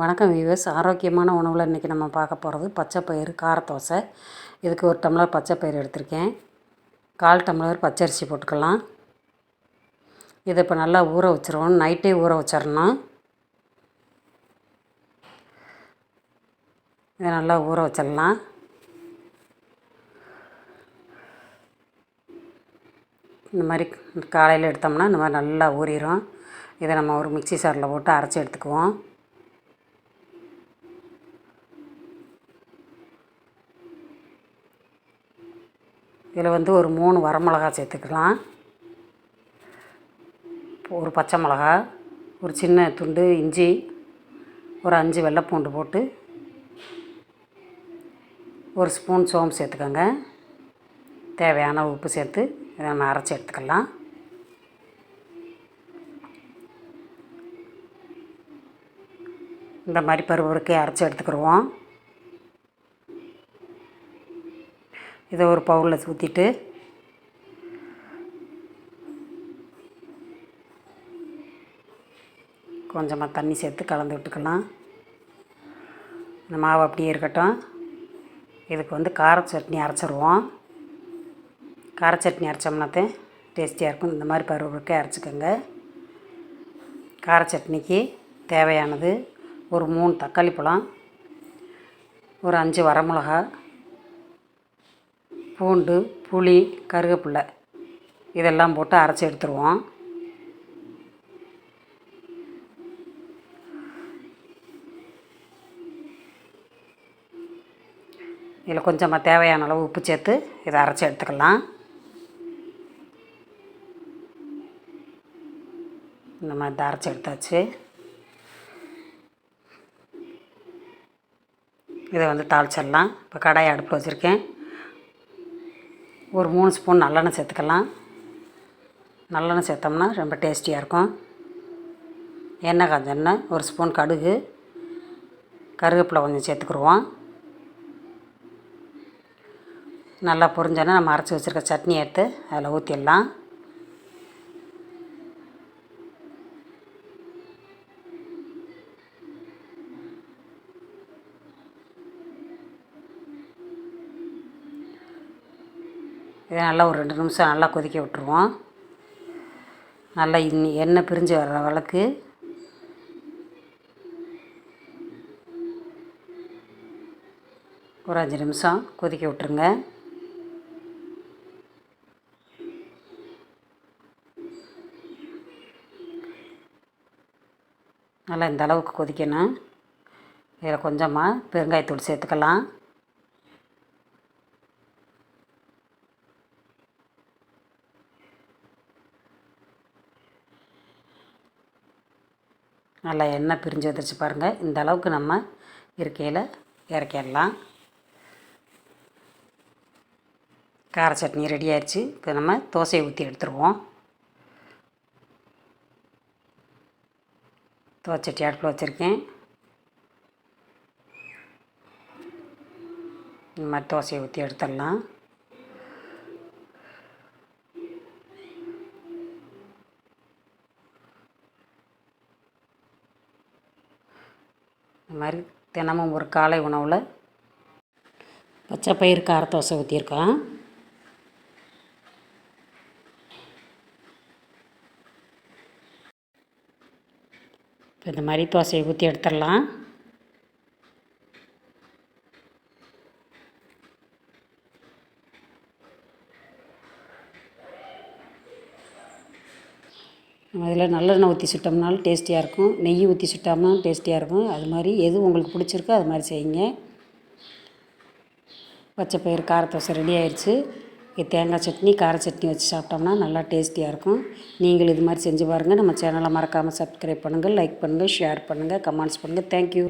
வணக்கம் வியூவர்ஸ் ஆரோக்கியமான உணவில் இன்றைக்கி நம்ம பார்க்க போகிறது பச்சை பயிறு காரத்தோசை இதுக்கு ஒரு டம்ளர் பச்சை பயிறு எடுத்திருக்கேன். கால் டம்ளர் பச்சரிசி போட்டுக்கலாம். இதை இப்போ நல்லா ஊற வச்சிருவோம். நைட்டே ஊற வச்சிடணும் இதை நல்லா ஊற வச்சிடலாம் இந்த மாதிரி காலையில் எடுத்தோம்னா இந்த மாதிரி நல்லா ஊறிடும் இதை நம்ம ஒரு மிக்ஸி சாரில் போட்டு அரைச்சி எடுத்துக்குவோம். இதில் வந்து ஒரு மூணு வரமிளகா சேர்த்துக்கலாம். ஒரு பச்சை மிளகா ஒரு சின்ன துண்டு இஞ்சி ஒரு அஞ்சு வெள்ளைப்பூண்டு போட்டு ஒரு ஸ்பூன் சோம்பு சேர்த்துக்கோங்க. தேவையான உப்பு சேர்த்து இதை நம்ம அரைச்சி எடுத்துக்கலாம். இந்த மாதிரி பருப்பு அரைச்சி எடுத்துக்கிடுவோம் இதை ஒரு பவுலில் ஊற்றிட்டு கொஞ்சமாக தண்ணி சேர்த்து கலந்து விட்டுக்கலாம். இந்த மாவு அப்படியே இருக்கட்டும். இதுக்கு வந்து கார சட்னி அரைச்சிருவோம். கார சட்னி அரைச்சோம்னாத்தே டேஸ்டியாக இருக்கும். இந்த மாதிரி பருவருக்கே அரைச்சிக்கோங்க. கார சட்னிக்கு தேவையானது ஒரு மூணு தக்காளி பழம் ஒரு அஞ்சு வரமிளகா பூண்டு புளி கருவேப்பில்லை இதெல்லாம் போட்டு அரைச்சி எடுத்துருவோம். இதில் கொஞ்சமாக தேவையான அளவு உப்பு சேர்த்து இதை அரைச்சி எடுத்துக்கலாம். இந்த மாதிரி இதை அரைச்சி எடுத்தாச்சு. இதை வந்து தாளிச்சிடலாம். இப்போ கடாயை அடுப்பில் வச்சுருக்கேன். ஒரு மூணு ஸ்பூன் நல்லெண்ணெய் சேர்த்துக்கலாம். நல்லெண்ணெய் சேர்த்தோம்னா ரொம்ப டேஸ்டியாக இருக்கும். எண்ணெய் காஞ்ச எண்ணெய் ஒரு ஸ்பூன் கடுகு. கருவேப்பிலை கொஞ்சம் சேர்த்துக்குருவோம் நல்லா பொரிஞ்சோன்னா நம்ம அரைச்சி வச்சுருக்க சட்னி எடுத்து அதில் ஊற்றிடலாம் இதை நல்லா ஒரு ரெண்டு நிமிஷம் நல்லா கொதிக்க விட்டுருவோம். நல்லா இன்னி எண்ணெய் பிரிஞ்சு வர்ற அளவுக்கு. ஒரு அஞ்சு நிமிஷம் கொதிக்க விட்டுருங்க. நல்லா இந்த அளவுக்கு கொதிக்கணும். இதில் கொஞ்சமாக பெருங்காயத்தூள் சேர்த்துக்கலாம். நல்லா எண்ணெய் பிரிஞ்சு வந்துருச்சு பாருங்கள் இந்த அளவுக்கு நம்ம இருக்கையில் இறக்கிடலாம். கார சட்னி ரெடி ஆயிடுச்சு. இப்போ நம்ம தோசையை ஊற்றி எடுத்துருவோம். தோசை அடுப்பில் வச்சுருக்கேன். இந்த மாதிரி தோசையை ஊற்றி எடுத்துடலாம். இந்த மாதிரி தினமும் ஒரு காலை உணவில் பச்சை பயிர் கார தோசை ஊற்றிருக்கோம் இப்போ இந்த மாதிரி தோசையை ஊற்றி எடுத்துடலாம். நம்ம இதில் நல்லெண்ணெய் ஊற்றி சுட்டோம்னாலும் டேஸ்டியாக இருக்கும். நெய் ஊற்றி சுட்டோம்னாலும் டேஸ்டியாக இருக்கும். அது மாதிரி எது உங்களுக்கு பிடிச்சிருக்கோ அது மாதிரி செய்யுங்க. பச்சை பயிர் காரத்தோசை ரெடி ஆயிடுச்சு. தேங்காய் சட்னி கார சட்னி வச்சு சாப்பிட்டோம்னா நல்லா டேஸ்டியாக இருக்கும். நீங்கள் இது மாதிரி செஞ்சு பாருங்கள் நம்ம சேனலை மறக்காமல் சப்ஸ்கிரைப் பண்ணுங்கள் லைக் பண்ணுங்கள் ஷேர் பண்ணுங்கள் கமெண்ட்ஸ் பண்ணுங்கள். தேங்க்யூ